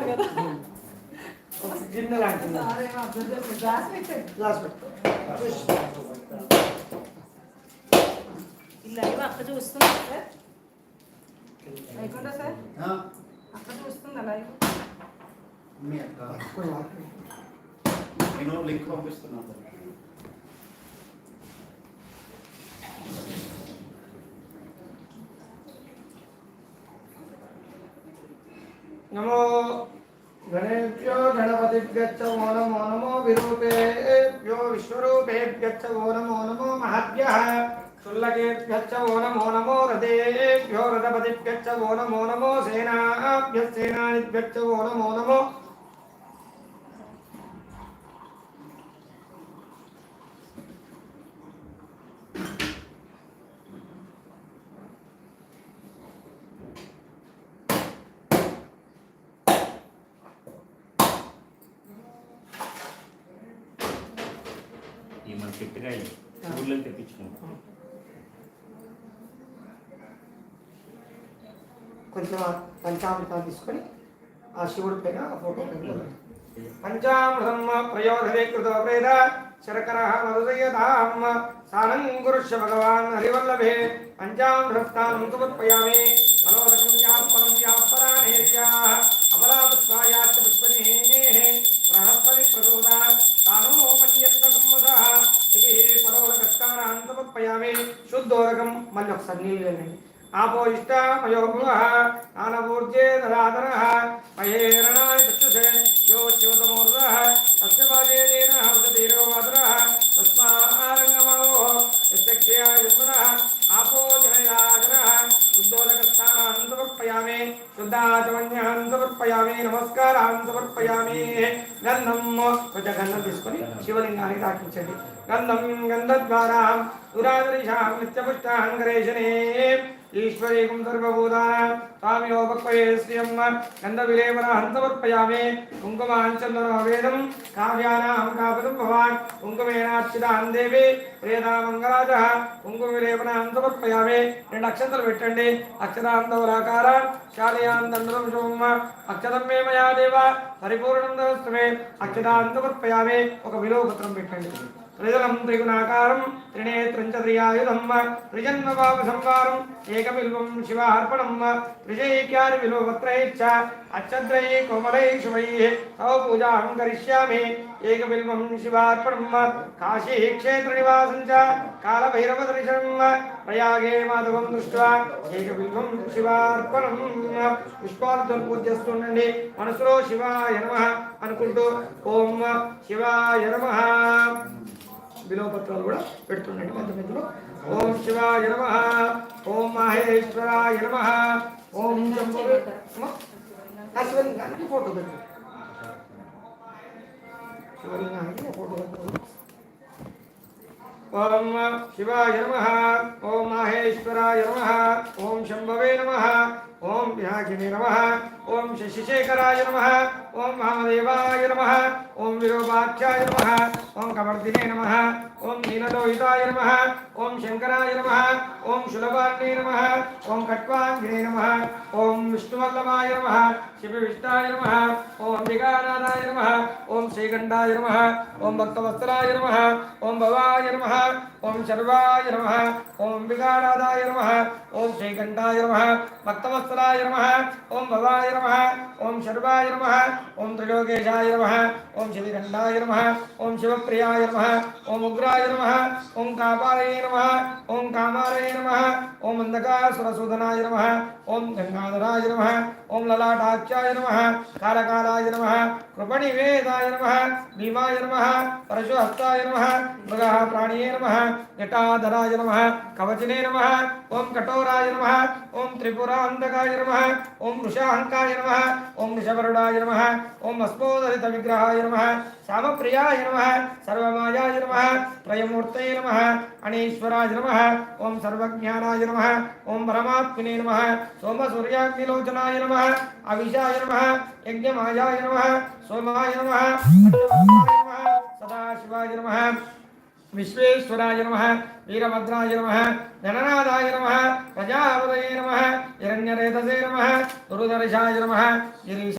అంటున్నారు కదా. ఒక గిన్నె లాంటిది సారేమో అబ్జర్వ్ చేసి గ్లాస్ పెట్టండి గ్లాస్ పెట్టు ఈ లైవ్ అక్క చూస్తుందా సార్ లేకుండా సార్ అక్క చూస్తుందా లైవ్ మీ అక్క. నేను లింక్ పంపిస్తున్నాను. నమో గణేభ్యో గణపతిభ్యచ్చ ఓ నమో నమో విరూపేభ్యో విశ్వరూపేభ్యచ్చ ఓ నమో నమో మహద్భ్యః క్షుల్లకేభ్యచ్చ ఓ నమో నమో రథేభ్యో రథపతిభ్యచ్చ ఓ నమో నమో ఈ మన చెట్టుగా ఊళ్ళో తెప్పించుకున్నాం కొంచెం పంచామృతాలు తీసుకొని ఆ శివుడి పైన ఫోటో పైన పంచామృతం ప్రయోగదే కృత ప్రేద శరకర మధుదయతాం సానం గురుష్య భగవాన్ హరివల్లభే. పంచామృతానం సమర్పయామి ఫలోదకం యాపనం యాపరాణేర్యా అపరాపుష్పాయాచ దూరకం మళ్ళీ ఒకసారి నీళ్ళు కలిగింది ఆపో ఇష్టమయోభువ ఆనభూర్జే దరాధర మహేరణాయ చక్షుషే యో శివతమూర్ధ సత్యపాదేన హృదతీరో మాతర తస్మారంగమావో యక్షయాయస్వర ఆపో జనయాగర ఉద్దోదకస్థానానంతమర్పయామి శుద్ధాచమన్య సమర్పయామి నమస్కారాన్ని సమర్పయామి. గంధం కొంచెం గంధం తీసుకొని శివలింగానికి దాటించండి గంధం గంధ గంధద్వారా దురాదృశాం నిత్యపుష్టాంగరేశనే ఈశ్వరీకం సర్వభూతానాం స్వామియోపక్వయే శ్రియం గంధవిలేపనాహం సమర్పయామి కుంకుమాంచందనో వేదం కావ్యానాం కాపదం భవాన్ కుంకుమేనార్చితాన్ దేవి ప్రియదా మంగళాజ కుంకుమవిలేపనాహం సమర్పయామి రెండు అక్షంతలు పెట్టండి అక్షరాంతవరాకార శాలయాంతంద్రం శుభమ్మ అక్షరం మే మయా దేవ పరిపూర్ణం దస్తమే అక్షరాంతమర్పయామి ఒక విలోపత్రం పెట్టండి। త్రిజలం త్రిగుణాకారం త్రినేత్రం చ త్రిజన్మ పాప సంవారం ఏకబిల్వం శివార్పణం త్రిజైక్యాని విలోపత్రైశ్చ అచ్చద్రై కోమలై శుభై తవ పూజాం కరిష్యామి ఏకబిల్వం శివార్పణం కాశీ క్షేత్ర నివాసం చ కాలభైరవ దర్శనం ప్రయాగే మాధవం దృష్ట్వా ఏకబిల్వం శివార్పణం పుష్పార్థం పూజ చేస్తుండండి మనసులో శివాయ నమ అనుకుంటూ ఓం శివాయ నమ. బిలోపత్రాలు కూడా పెడుతుండండి మధ్య మధ్యలో ఓం శివాయ నమ. ఓం మహేశ్వరాయ నమ. ఓం శంభవే శివలింగానికి ఫోటో పెట్టు. శివలింగానికి ఫోటో పెట్టు. ఓం శివాయ నమ. ఓం మహేశ్వరాయ నమ. ఓం శంభవే నమ. ఓం విహాగిని నమ ఓం శశిశేఖరాయ నమ ఓం మహాదేవాయ నమ ఓం విరూపాఖ్యాయ నమ ఓం కవర్దినే నమ ఓం నీలలోహితాయ నమ ఓం శంకరాయ నమ ఓం శులభాగ్నే నమ ఓం కట్వాంగినే నమ ఓం విష్ణువల్లభాయ నమ శివవిష్ణాయ నమ ఓం విగానాథాయ నమ ఓం శ్రీగండాయ నమ ఓం భక్తవస్త్రాయ నమ ఓం భవాయ నమ ఓం శర్వాయ నమ ఓం విగానాథాయ నమ ఓం శ్రీగండాయ నమ భక్తవస్త్ర భక్తవత్సలాయ నమ ఓం భవాయ నమ ఓం శర్వాయ నమ ఓం త్రిలోకేశాయ నమ ఓం శ్రీకంఠాయ నమ ఓం శివప్రియాయ నమ ఓం ఉగ్రాయ నమ ఓం కాపాలయ నమ ఓం కామాలయ నమ ఓం అంధకాసురసూదనాయ నమ ఓం గంగాధరాయ నమ ఓం లలాటాఖ్యాయ నమ కాలకాలాయ నమ కృపణివేదాయ నమ భీమాయ నమ పరశుహస్తాయ నమ మృగ ప్రాణియే నమ జటాధరాయ నమ కవచనే నమ ఓం కఠోరాయ నమ ఓం త్రిపురాంతకాయ నమ ఓం వృషాహంకాయ నమ ఓం వృషవరుడాయ నమ ఓం అస్మోదరిత విగ్రహాయ నమ శ్యామప్రియాయ నమ సర్వమాయాయ నమ త్రయమూర్తయ నమ అణీశ్వరాయ నమ ఓం సర్వజ్ఞానాయ నమ ఓం పరమాత్మనే నమ సోమసూర్యాగ్నిలోచనాయ నమ అవిషాయ నమ యజ్ఞమాయాయ నమ సోమాయ నమ సదాశివాయ నమ విశ్వేశ్వరాయ నమ వీరభద్రాయ నమ జననాథాయ నమ ప్రజాపదయే నమ హిరణ్యరేతసే నమ గురుదర్శాయ నమ